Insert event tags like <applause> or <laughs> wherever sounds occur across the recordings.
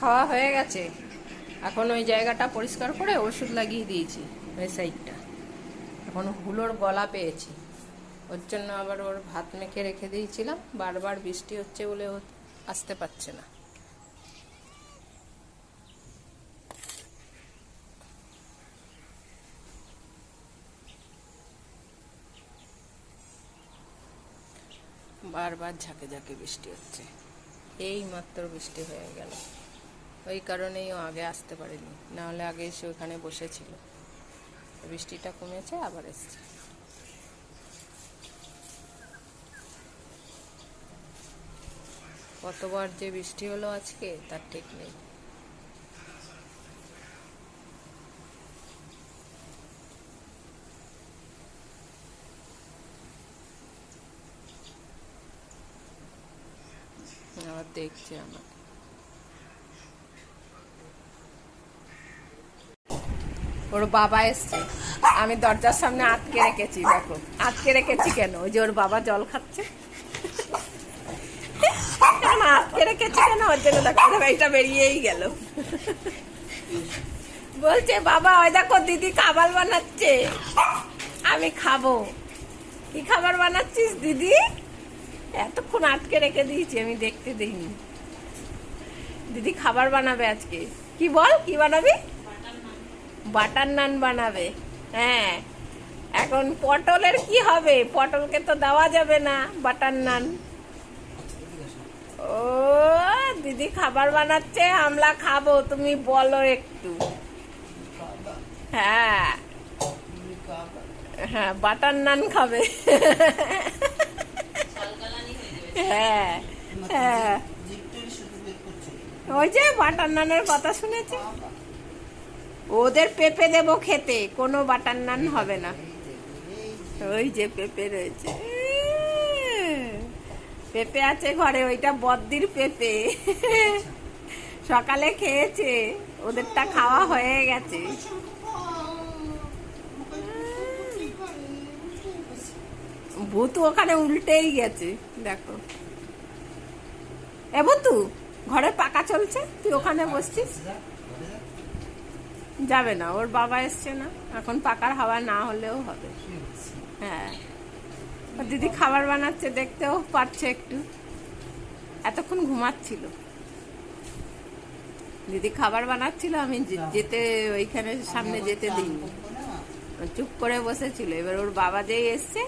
খাওয়া হয়ে গেছে। এখন ওই জায়গাটা পরিষ্কার করে ওষুধ লাগিয়ে দিয়েছি, ওই সাইডটা। এখন হুলোর গলা পেয়েছি। ওর জন্য আবার ওর ভাত মেখে রেখে দিয়েছিলাম। বারবার বৃষ্টি হচ্ছে বলে ও আসতে পারছে না। বারবার ঝাঁকে ঝাঁকে বৃষ্টি হচ্ছে। এই মাত্র বৃষ্টি হয়ে গেল। ওই কারণেই ও আগে আসতে পারেনি। নাহলে আগে এসে ওখানে বসেছিল। বৃষ্টিটা কমেছে, আবার এসছে। কতবার যে বৃষ্টি হলো আজকে, তার ঠিক নেই। আবার দেখছে আমাকে। ওর বাবা এসছে। আমি দরজার সামনে আটকে রেখেছি দেখো। আটকে রেখেছি কেন? ওই যে ওর বাবা জল খাচ্ছে। আটকে রেখেছি কেন? ওর জন্য দেখো, এটা বেরিয়েই গেল। বলছে বাবা ওই দেখো দিদি খাবার বানাচ্ছে। আমি খাব। কি খাবার বানাচ্ছিস দিদি? এতক্ষণ আটকে রেখে দিয়েছি আমি দেখতে দিইনি। দিদি খাবার বানাবে আজকে। কি বল কি বানাবি? বাটার নান বানাবে। হ্যাঁ। এখন পটলের কি হবে? পটলকে তো দেওয়া যাবে না বাটার নান। ও দিদি খাবার বানাচ্ছে আমরা খাব তুমি বলো একটু। হ্যাঁ। হ্যাঁ বাটার নান খাবে। হ্যাঁ হ্যাঁ। ওই যে বাটার নানের কথা শুনেছি? ওদের পেঁপে দেবো খেতে, কোনো বাটার নান হবে না। ওই যে পেঁপে রয়েছে। পেঁপে আছে ঘরে, ওইটা বদ্দির পেঁপে। সকালে খেয়েছে, ওদেরটা খাওয়া হয়ে গেছে। ভূতু ওখানে উল্টেই গেছে, দেখো। এ ভূতু ঘরে পাকা চলছে? তুই ওখানে বসছিস? যাবে না ওর বাবা এসছে না এখন পাকার হাওয়া না হলেও হবে। হ্যাঁ। দিদি খাবার বানাচ্ছে দেখতেও পারছে একটু। এতক্ষণ ঘুমাচ্ছিল। দিদি খাবার বানাচ্ছিল আমি যেতে ওইখানে সামনে যেতে দিইনি। চুপ করে বসেছিল। এবার ওর বাবা যেই এসছে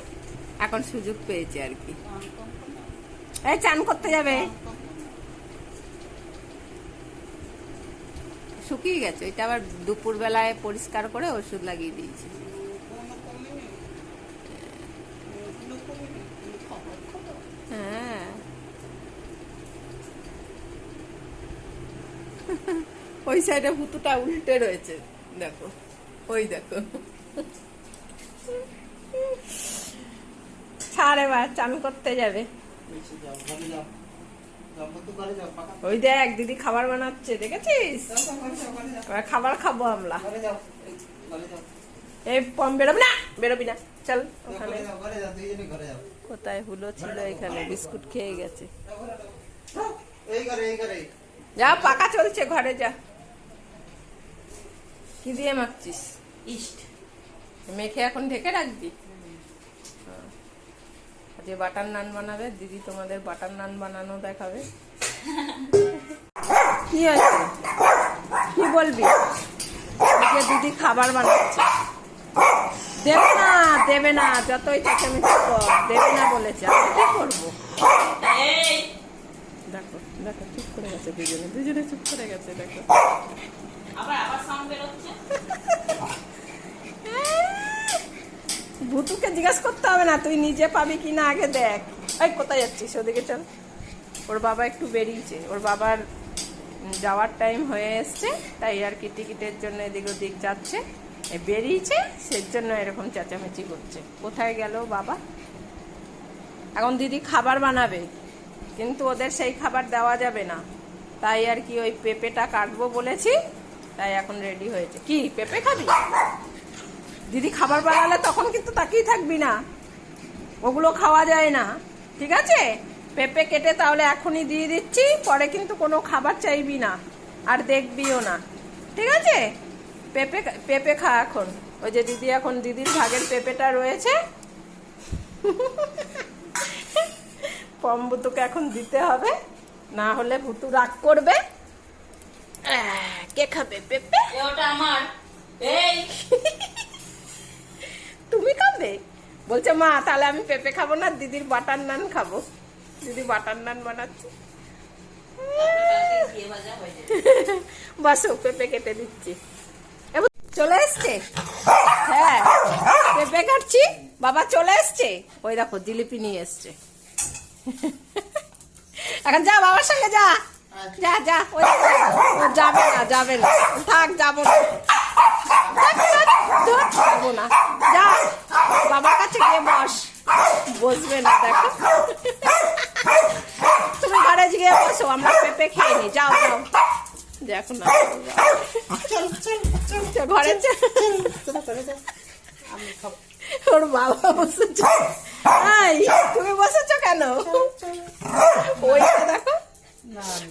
এখন সুযোগ পেয়েছে আর কি। এই চান করতে যাবে। শুকিয়ে গেছে। ওইটা আবার দুপুর বেলায় পরিষ্কার করে ওষুধ লাগিয়ে দিয়েছি। হ্যাঁ। ওই সাইডে ভুতুটা উল্টে রয়েছে। দেখো, ওই দেখো। ছাড় এবার চান করতে যাবে। ওই দেখ দিদি খাবার বানাচ্ছে দেখেছিস? খাবার খাব আমরা। এই পম বেরোবি না? বেরোবি না চল ওখানে। কোথায় হুলো ছিল এখানে বিস্কুট খেয়ে গেছে। যা পাকা চলছে ঘরে যা। কি দিয়ে মাখছিস? ইস্ট। মেখে এখন ঢেকে রাখবি। আজকে বাটার নান বানাবে, দিদি তোমাদের বাটার নান বানানো দেখাবে। কি আছে? কি বলবি? দিদি খাবার বানাচ্ছে। দেবে না দেবে না, যতই চেঁচামেচি কর দেবে না বলেছে। আমি কি করব? দেখো দেখো, চুপ করে গেছে দুজনে। দুজনে চুপ করে গেছে, দেখো। ভুতুকে জিজ্ঞেস করতে হবে না, তুই নিজে পাবি কি না আগে দেখ। এই, কোথায় যাচ্ছিস? ওদিকে চল। ওর বাবা একটু বেরিয়েছে। ওর বাবার যাওয়ার টাইম হয়ে এসছে, তাই আর কি টিকিটের জন্য এদিক ওদিক যাচ্ছে। বেরিয়েছে সেই জন্য এরকম চেঁচামেচি করছে। কোথায় গেল বাবা? এখন দিদি খাবার বানাবে, কিন্তু ওদের সেই খাবার দেওয়া যাবে না। তাই আর কি ওই পেঁপেটা কাটবো বলেছি, তাই এখন রেডি হয়েছে। কি, পেঁপে খাবি? দিদি খাবার বানালে তখন কিন্তু তাকিয়ে থাকবি না। ওগুলো খাওয়া যায় না। ঠিক আছে? পেঁপে কেটে তাহলে এখনই দিয়ে দিচ্ছি, পরে কিন্তু কোনো খাবার চাইবি না, আর দেখবিও না। ঠিক আছে? পেঁপে পেঁপে খা এখন। ওই যে দিদি এখন দিদির ভাগের পেঁপেটা রয়েছে। পম্বুতুকে এখন দিতে হবে, না হলে ভুতু রাগ করবে। কে খাবে পেঁপে? ওটা আমার। এই। তুমি খাবে? বলছে মা তাহলে আমি পেঁপে খাব না দিদির বাটার নান খাব। দিদি বাটার নান বানাচ্ছে। <laughs> হয়ে বাসো পেঁপে কেটে দিচ্ছি। চলে এসছে? হ্যাঁ পেঁপে কাটছি। বাবা চলে এসছে? ওই দেখো জিলিপি নিয়ে এসছে। <laughs> এখন যা বাবার সঙ্গে যা। যা যা ওই যাবে না যাবে না। থাক যাব না থাক, থাক, ধুর, যাব না যা বাবার কাছে গিয়ে বস বসবে না দেখো তুমি ঘরে গিয়ে বসো আমরা পেঁপে খেয়ে নি যাও যাও দেখো না। চল চল। চল চল, ঘরে ওর বাবা বসেছে। তুমি বসেছো কেন? ওইটা দেখো।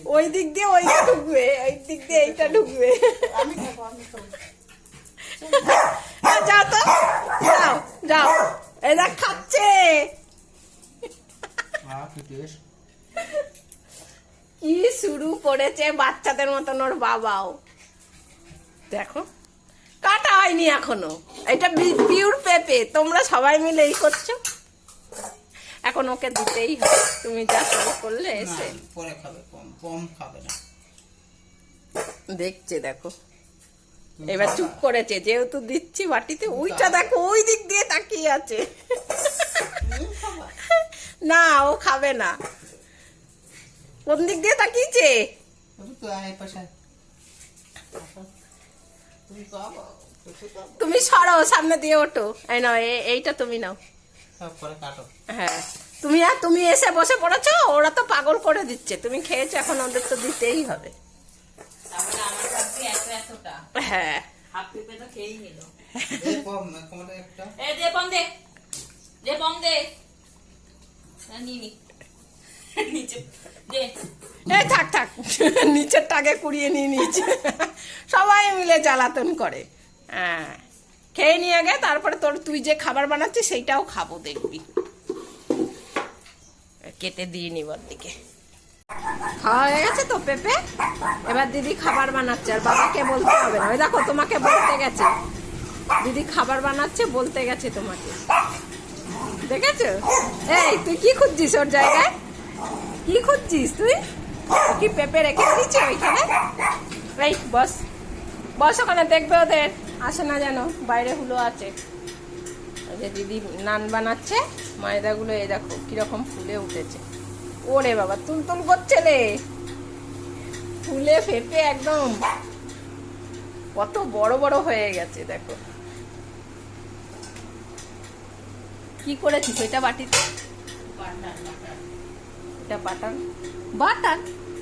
ওই দিক দিয়ে ওইটা ঢুকবে ওই দিক দিয়ে এইটা ঢুকবে। আমি খাব আমি খাব আ, যাও তো। যাও যাও। এরা খাচ্ছে। কি শুরু করেছে বাচ্চাদের মতন ওর বাবাও। দেখো কাটা হয়নি এখনও। এটা পিওর পেঁপে তোমরা সবাই মিলে এই করছ? এখন ওকে দিতেই হবে। তুমি যা শুরু করলে এসে। পরে খাবে কম কম খাবে না। দেখছে দেখো। এবার চুপ করেছে যেহেতু দিচ্ছি বাটিতে ওইটা দেখো ওই দিক দিয়ে তাকিয়ে আছে। না ও খাবে না। কোন দিক দিয়ে তাকিয়েছে? তুমি সরো সামনে দিয়ে ওঠো। এই নাও এ- এইটা তুমি নাও। সব করে কাটো। হ্যাঁ। তুমি আর তুমি এসে বসে পড়েছো ওরা তো পাগল করে দিচ্ছে। তুমি খেয়েছো এখন ওদের তো দিতেই হবে। তারপরে আমার ভাবছি এত এতটা। হ্যাঁ। হাফ পেঁপে তো খেয়েই নিল। এই কম তোমাদের একটা। এ দে <laughs> এই থাক থাক। <laughs> নিচের টাকে কুড়িয়ে নিয়ে নিয়েছে সবাই মিলে জ্বালাতন করে। হ্যাঁ। খেয়ে নিয়ে আগে, তারপরে তোর, তুই যে খাবার বানাচ্ছিস, সেইটাও খাব, দেখবি। কেটে দিয়ে নিবার দিকে। খাওয়া হয়ে গেছে তো, পেঁপে? এবার দিদি খাবার বানাচ্ছে, আর বাবাকে বলতে হবে না। ওই দেখো, তোমাকে বলতে গেছে। দিদি খাবার বানাচ্ছে, বলতে গেছে তোমাকে। দেখেছ? এই, তুই কি খুঁজছিস ওর জায়গায়? কি খুঁজছিস তুই? কি পেঁপে রেখে দিয়েছি ওইখানে? এই, বস। বস ওখানে, দেখবে ওদের। আসে না যেন, বাইরে হুলো আছে। ওই যে দিদি নান বানাচ্ছে, ময়দাগুলো, এই দেখো, কীরকম ফুলে উঠেছে। ওরে বাবা তুল তুল করছে রে ফুলে ফেপে একদম। কত বড় বড় হয়ে গেছে, দেখো। কি করেছিস ওইটা বাটিতে? এটা বাটার। বাটার?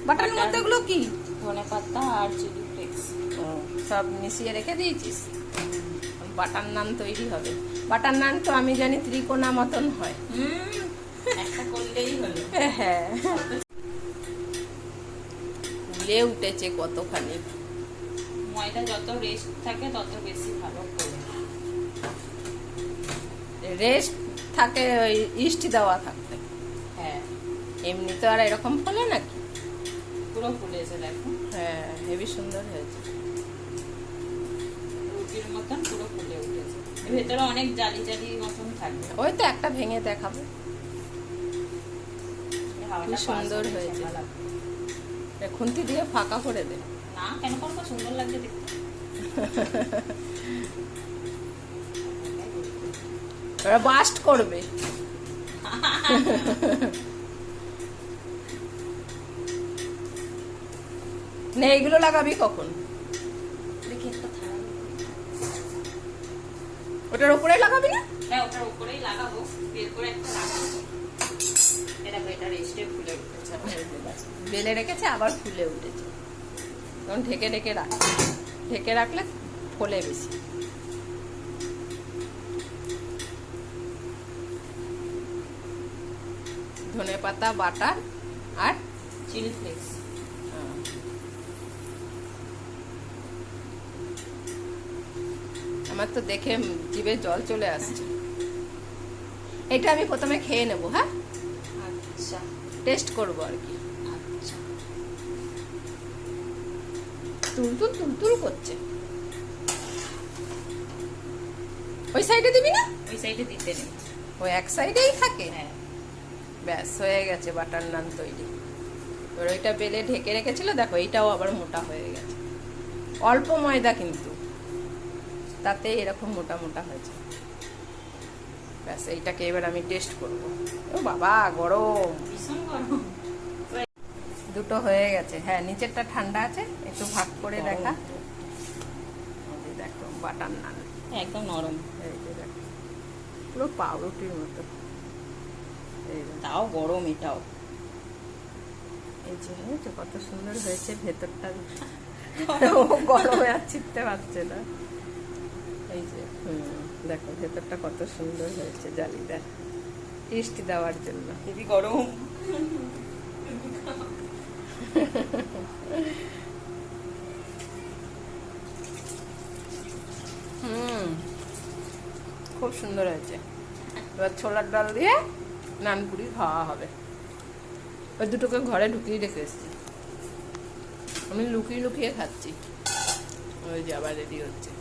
বাটার। মধ্যে ওগুলো কি? ধনে পাতা আর চিলি ফ্লেক্স। সব মিশিয়ে রেখে দিয়েছিস? বাটার নান তৈরি হবে। বাটার নান তো আমি জানি ত্রিকোণা মতন হয়। হুম একটা করলেই হলো। হ্যাঁ। ফুলে উঠেছে কতখানি। ময়দা যত রেস্ট থাকে তত বেশি ভালো রেস্ট থাকে ওই ইস্ট দেওয়া হ্যাঁ এমনি তো আর এরকম ফলে নাকি? পুরো ফুলেছে দেখো। হ্যাঁ হেবি সুন্দর হয়েছে। রুটির মতন পুরো ফুলে উঠেছে। ভেতরে অনেক জালি জালি মতন থাকবে। ওই তো একটা ভেঙে দেখাবো। কি সুন্দর হয়েছে। খুন্তি দিয়ে ফাঁকা করে দে। না কেন করব? সুন্দর লাগছে দেখতে। ওরা বাস্ট করবে। <laughs> না এইগুলো লাগাবি কখন? ওটার উপরে লাগাবি না? হ্যাঁ ওটার উপরেই লাগাবো। বের করে একটা লাগাবো এটা এটা রেস্টে ফুলে উঠেছে বেলে রেখেছে আবার ফুলে উঠেছে। তখন ঢেকে ঢেকে রাখ ঢেকে রাখলে ফোলে বেশি। ধনে পাতা বাটা আর চিলি ফ্লেক্স। আমার তো দেখে জিভে জল চলে আসছে। এটা আমি প্রথমে খেয়ে নেব হ্যাঁ? আচ্ছা। টেস্ট করব আর কি। আচ্ছা। তুলতুল তুলতুল করছে। ওই সাইডে দিবি না? ওই সাইডে দিতে নেই। ওই এক সাইডেই থাকে? হ্যাঁ। ব্যাস হয়ে গেছে বাটার নান তৈরি। এবার ওইটা বেলে ঢেকে রেখেছিল দেখো এইটাও আবার মোটা হয়ে গেছে। অল্প ময়দা কিন্তু। তাতে এরকম মোটা মোটা হয়েছে। ব্যাস এইটাকে এবার আমি টেস্ট করব। ও বাবা গরম। দুটো হয়ে গেছে। হ্যাঁ নিচেরটা ঠান্ডা আছে একটু ভাগ করে দেখা। দেখো বাটার নান একদম নরম। এই দেখো পুরো পাউরুটির মতো। তাও গরম এটাও। এই যে তো কত সুন্দর হয়েছে ভেতরটা। <laughs> গরমে আর ছিটতে পারছে না। এই যে হুম। দেখো ভেতরটা কত সুন্দর হয়েছে জালিদার টেস্ট দেওয়ার জন্য। হেবি গরম। হুম। খুব সুন্দর হয়েছে। এবার ছোলার ডাল দিয়ে নানপুরি খাওয়া হবে। ওই দুটোকে ঘরে ঢুকিয়ে রেখে এসেছি। আমি লুকিয়ে লুকিয়ে খাচ্ছি। ওই যে আবার রেডি হচ্ছে।